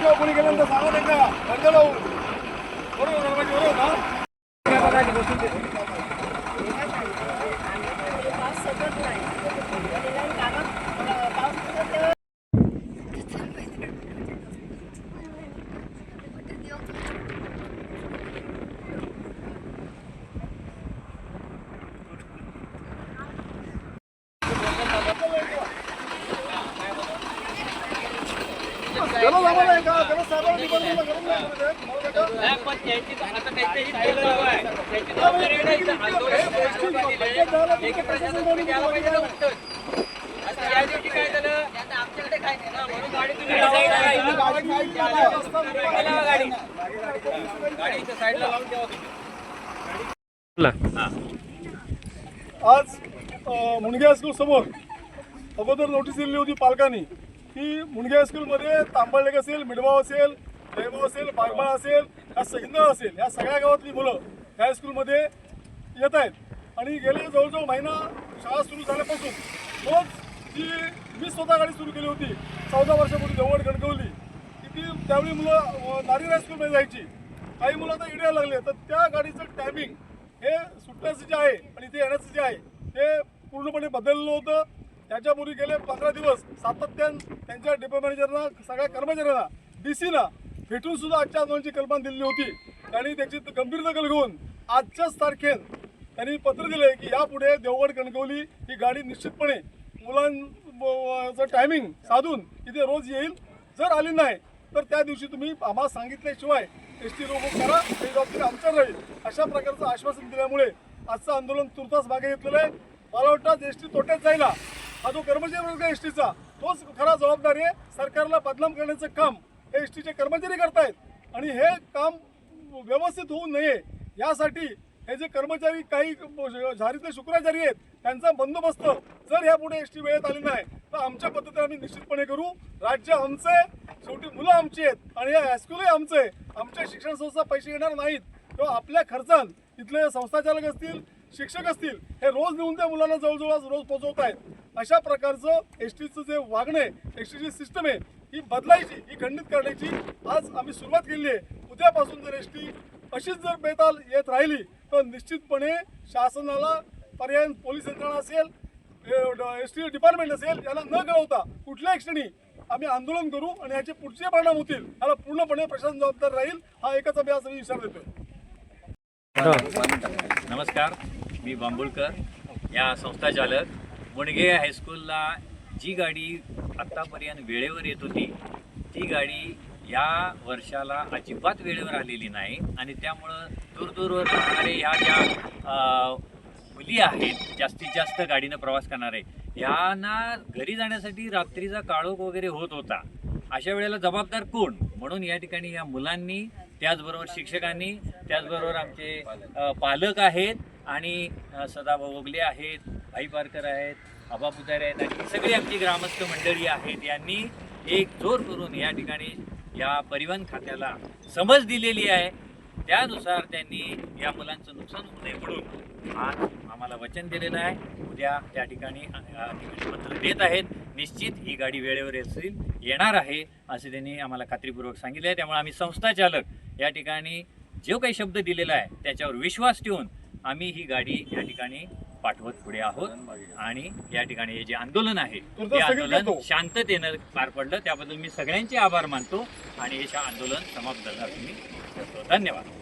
किंवा कोणी गेल्यानंतर सांगा नाही का बंद लावून बरोबर गणपती बरोबर ना पाऊस सतत नाही आणि कामात पाऊस पडत तेव्हा त्याला जमा नाही का त्याला साहेबांना डिपार्टमेंटला गरज नाही पडत. मला बेटा, नाही, पण त्याची आता त्याची चालू आहे. त्याची जबाबदारी आहे ना, इथं आंदोलन सुरू झालेलं आहे. लेखी प्रशासन द्यायला पाहिजे ना उत्तर. आता या दिवशी काय झालं आता आमच्याकडे काय नाही ना म्हणून गाडी तुम्ही साईडला लावा. इथं गाडी नाही चालत. इथं लावा गाडी गाडी इथं साईडला लावून ठेवा तुम्ही. आज अ, मुंडगे हायस्कूल समोर अगोदर नोटीस दिलेली होती पालकांनी. की मुणगे हायस्कूलमध्ये तांबळलेक असेल मिडवाव असेल जयगाव असेल बागमाळ असेल या सहिंदळ असेल या सगळ्या गावातली मुलं ह्या हायस्कूलमध्ये येत आहेत. आणि गेले जवळजवळ महिना शाळा सुरू झाल्यापासून रोज जी मी स्वतः गाडी सुरू केली होती चौदा वर्षापूर्वी जवळ गणकवली की ती त्यावेळी मुलं अ, नारियल हायस्कूलमध्ये जायची. काही मुलं आता इड्या लागले. तर त्या गाडीचं टायमिंग हे सुटण्याचं जे आहे आणि ते येण्याचं जे आहे ते पूर्णपणे बदललं होतं. त्याच्यापूर्वी गेले पंधरा दिवस. सातत्यानं त्यांच्या डेपो मॅनेजरना सगळ्या कर्मचाऱ्यांना डी सीला भेटून सुद्धा आजच्या आंदोलनाची कल्पना दिलेली होती त्यांनी त्याची गंभीर दखल घेऊन आजच्याच तारखेत त्यांनी पत्र दिले की यापुढे देवगड कणकवली ही गाडी निश्चितपणे मुलांचं टायमिंग साधून इथे रोज येईल. जर आली नाही तर त्या दिवशी तुम्ही आम्हाला सांगितल्याशिवाय एस टी रोबो करा. ही जबाबदारी आमच्या राहील. अशा प्रकारचं आश्वासन दिल्यामुळे आजचं आंदोलन तुर्तास मागे घेतलेलं आहे. मला वाटतं एस टी तोट्यात जायला हा जो कर्मचारी वर्ग एस टीचा तोच खरा जबाबदारी आहे. सरकारला बदनाम करण्याचं काम हे एस टीचे कर्मचारी करतायत. आणि हे काम व्यवस्थित होऊ नये यासाठी हे जे कर्मचारी काही झारीतले शुक्राचारी आहेत त्यांचा बंदोबस्त जर यापुढे एस टी वेळेत आली नाही तर आमच्या पद्धतीने आम्ही निश्चितपणे करू. राज्य आमचं आहे शेवटी मुलं आमची आहेत आणि हे हायस्कूलही आमचं आहे. आमच्या शिक्षण संस्था पैसे येणार नाहीत तेव्हा आपल्या खर्चान इथले संस्थाचालक असतील शिक्षक असतील हे रोज नेऊन त्या मुलांना जवळजवळ रोज पोहोचवत आहेत अशा प्रकारचं एस टीचं जे वागणं आहे एस टीची सिस्टम आहे ही बदलायची ही खंडित करण्याची आज आम्ही सुरुवात केली आहे. उद्यापासून जर एस टी अशीच जर बेताल येत राहिली तर निश्चितपणे शासनाला पर्याय पोलीस यंत्रणा असेल एस टी डिपार्टमेंट असेल याला न कळवता कुठल्याही क्षणी आम्ही आंदोलन करू आणि याचे पुढचे परिणाम होतील याला पूर्णपणे प्रशासन जबाबदार राहील हा एकच अभ्यास आम्ही विचार देतोय नमस्कार. मी बांबुळकर या संस्था चालक मुणगे हायस्कूलला जी गाडी आत्तापर्यंत वेळेवर येत होती ती गाडी या वर्षाला अजिबात वेळेवर आलेली नाही आणि त्यामुळं दूरदूरवर राहणारे ह्या ज्या मुली आहेत जास्तीत जास्त गाडीनं प्रवास करणारे ह्यांना घरी जाण्यासाठी रात्रीचा काळोख वगैरे होत होता. अशा वेळेला जबाबदार कोण? म्हणून या ठिकाणी या मुलांनी त्याचबरोबर शिक्षकांनी त्याचबरोबर आमचे पालक आहेत आणि सदाभाऊ ओगले आहेत भाई पारकर आहेत आबा पुजारी आहेत आणि सगळी आमची ग्रामस्थ मंडळी आहेत. यांनी एक जोर करून या ठिकाणी या परिवहन खात्याला समज दिलेली आहे. त्यानुसार त्यांनी या मुलांचं नुकसान होऊ नये म्हणून आज आम्हाला वचन दिलेलं आहे. उद्या त्या ठिकाणी पत्र देत आहेत. निश्चित ही गाडी वेळेवर येईल येणार आहे असे त्यांनी आम्हाला खात्रीपूर्वक सांगितले आहे. त्यामुळे आम्ही संस्था चालक या ठिकाणी जो काही शब्द दिलेला आहे त्याच्यावर विश्वास ठेवून आम्ही ही गाडी या ठिकाणी पाठवत पुढे आहोत. आणि या ठिकाणी हे जे आंदोलन आहे ते आंदोलन. शांततेनं पार पडलं. त्याबद्दल मी सगळ्यांचे आभार मानतो. आणि हे आंदोलन समाप्त करतो धन्यवाद.